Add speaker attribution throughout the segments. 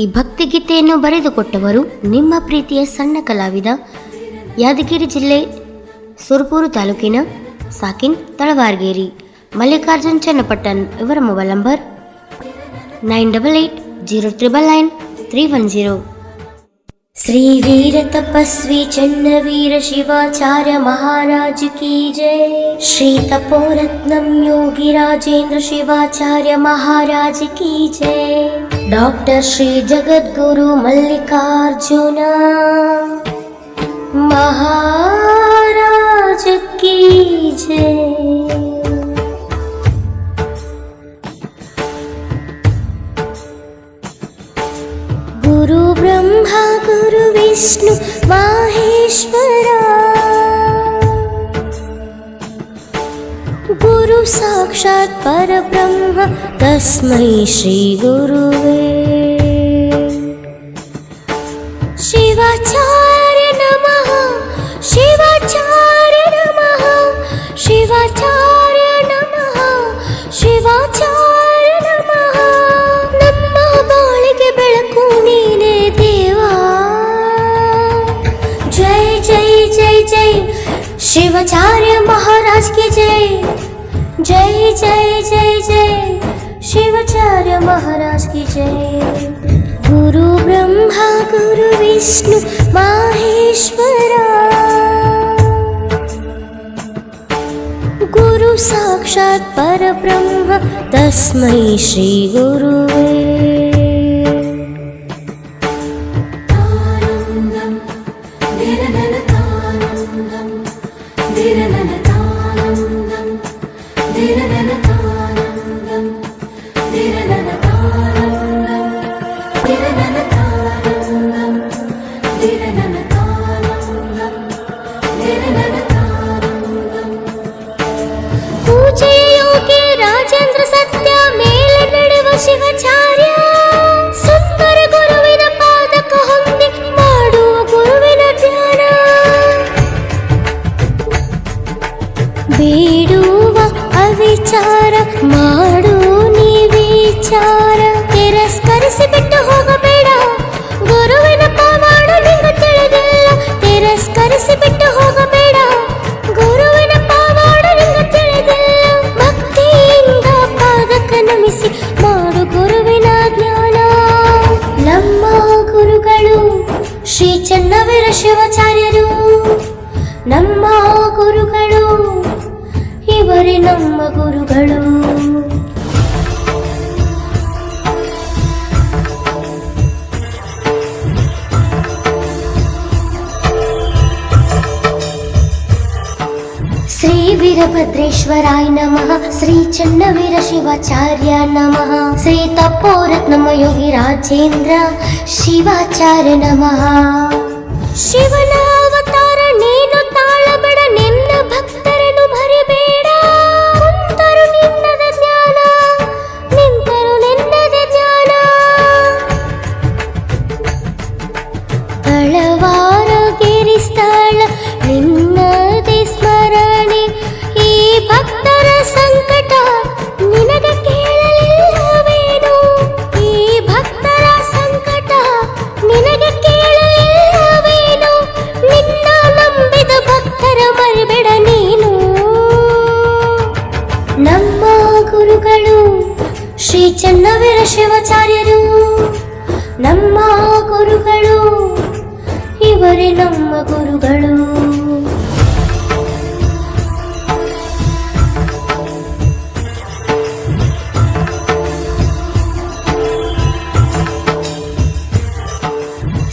Speaker 1: ಈ ಭಕ್ತಿಗೀತೆಯನ್ನು ಬರೆದುಕೊಟ್ಟವರು ನಿಮ್ಮ ಪ್ರೀತಿಯ ಸಣ್ಣ ಕಲಾವಿದ, ಯಾದಗಿರಿ ಜಿಲ್ಲೆ, ಸುರಪೂರು ತಾಲೂಕಿನ ಸಾಕಿನ್ ತಳವಾರ್ಗೇರಿ, ಮಲ್ಲಿಕಾರ್ಜುನ್ ಚನ್ನಪಟ್ಟನ್ ಇವರ mobile number nine double eight zero triple nine three one zero. Shri Veera Tapasvi Channaveera Shivacharya Maharaj ಕಿ ಜಯ ಶ್ರೀ ತಪೋರತ್ನಂ ಯೋಗಿ ರಾಜೇಂದ್ರ ಶಿವಾಚಾರ್ಯ ಮಹಾರಾಜ್ ಕಿ ಜಯ डाक्टर् श्रीजगद्गुरु मल्लिकार्जुन महाराज महाराजीज गुरु ब्रह्मा गुरु विष्णु माहेश्वरा गुरु साक्षात् परब्रह्म तस्मै श्रीगुरुवे शिवाचार्य नमः शिवाचार्य नमः शिवाचार्य नमः ಶಿವಾಚಾರ್ಯ ನಮಃ ನಮ್ಮ ಬಾಳಿಗೆ ಬೆಳಕು ನೀನೇ ದೇವಾ ಜೈ ಜೈ ಜೈ ಜೈ ಶಿವಾಚಾರ್ಯ ಮಹಾರಾಜ್ की जय जय शिवाचार्य महाराज की जय। गुरु ब्रह्मा गुरु विष्णु माहेश्वरा। गुरु साक्षात् परब्रह्म तस्मै श्रीगुरुवे ಅವಿಚಾರ ಮಾಡು ನೀ ವಿಚಾರ. ತಿರಸ್ಕರಿಸಿ ಬಿಟ್ಟು ಹೋಗಬೇಡ. ಗುರುವಿನ ಮಾಡು ನಿಂಗೆ ತಿಳಿದಿಲ್ಲ. ತಿರಸ್ಕರಿಸಿ ಬಿಟ್ಟು ಹೋಗಬೇಡ. ಗುರುವಿನ ಮಾಡು ನಿಂಗೆ ತಿಳಿದಿಲ್ಲ. ಭಕ್ತಿಯಿಂದ ಪಾದಕ ನಮಿಸಿ ಮಾಡು ಗುರುವಿನ ಜ್ಞಾನ. ನಮ್ಮ ಗುರುಗಳು ಶ್ರೀ ಚನ್ನವೀರ ಶಿವಾಚಾರ್ಯರು. ನಮ್ಮ ಇವರೇ ನಮ್ಮ ಗುರುಗಳು ಶ್ರೀ ವೀರಭದ್ರೇಶ್ವರಾಯ ನಮಃ ಶ್ರೀ ಚನ್ನವೀರ ಶಿವಾಚಾರ್ಯ ನಮಃ ಶ್ರೀ ತಪೋರತ್ನಮ ಯೋಗಿ ರಾಜೇಂದ್ರ ಶಿವಾಚಾರ್ಯ ನಮಃ ಶಿವನ ಅವತಾರ ಸ್ಥಳ, ನಿನ್ನದೇ ಸ್ಮರಣೆ. ಈ ಭಕ್ತರ ಸಂಕಟ ನಿನಗ ಕೇಳಲಿಲ್ಲವೇನು? ಈ ಭಕ್ತರ ಸಂಕಟ ನಿನಗೆ ಕೇಳಲಿಲ್ಲವೇನು? ನಿನ್ನ ನಂಬಿದ ಭಕ್ತರ ಮರಿಬೇಡ ನೀನು. ನಮ್ಮ ಗುರುಗಳು ಶ್ರೀ ಚನ್ನವೀರ ಶಿವಾಚಾರ್ಯರು, ನಮ್ಮ ಇವರೇ ನಮ್ಮ ಗುರುಗಳು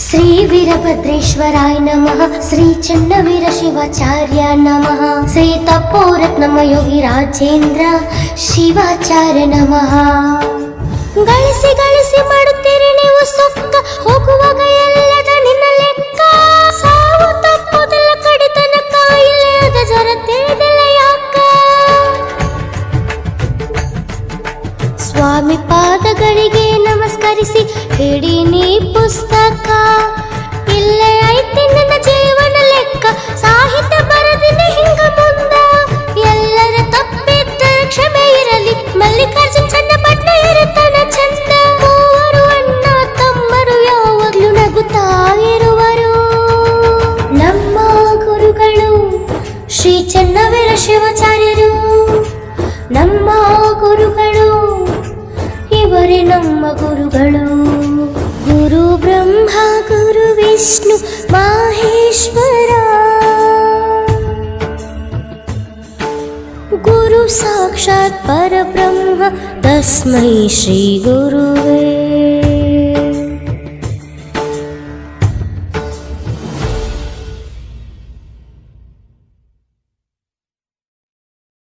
Speaker 1: ಶ್ರೀ ವೀರಭದ್ರೇಶ್ವರಾಯ ನಮಃ ಶ್ರೀ ಚನ್ನವೀರ ಶಿವಾಚಾರ್ಯ ನಮಃ ಶ್ರೀ ತಪೋರತ್ನಮ ಯೋಗಿ ರಾಜೇಂದ್ರ ಶಿವಾಚಾರ್ಯ ನಮಃ ಗಳಿಸಿ ಗಳಿಸಿ ಮಾಡುತ್ತೀರಿ ನೀವು ಸೊಕ್ಕ ಹೋಗುವಾಗ ಪುಸ್ತಕ ಇಲ್ಲೇ ಐತಿ ನನ್ನ ಜೀವನ ಲೆಕ್ಕ ಸಾಹಿತ್ಯ ಬರದಿನ ಹಿಂಗ ಮುಂದ ಎಲ್ಲರ ತಪ್ಪಿದ್ದ ಕ್ಷಮೆ ಇರಲಿ ಮಲ್ಲಿಕಾರ್ಜುನ್ ಸಣ್ಣ ಪಟ್ಟ ಇರುತ್ತಾನ ಚಂದ ಮೂವರು ಅಣ್ಣ ತಮ್ಮರು ಯಾವಾಗ್ಲೂ ನಗುತ್ತಾ ಇರುವರು ನಮ್ಮ ಗುರುಗಳು ಶ್ರೀ ಚೆನ್ನವೀರ ಶಿವಾಚಾರ್ಯರು ನಮ್ಮ ಗುರುಗಳು ಇವರೇ ನಮ್ಮ ಗುರುಗಳು गुरु ब्रह्मा गुरुविष्णु माहेश्वरा। गुरु साक्षात् परब्रह्म तस्मै श्रीगुरुवे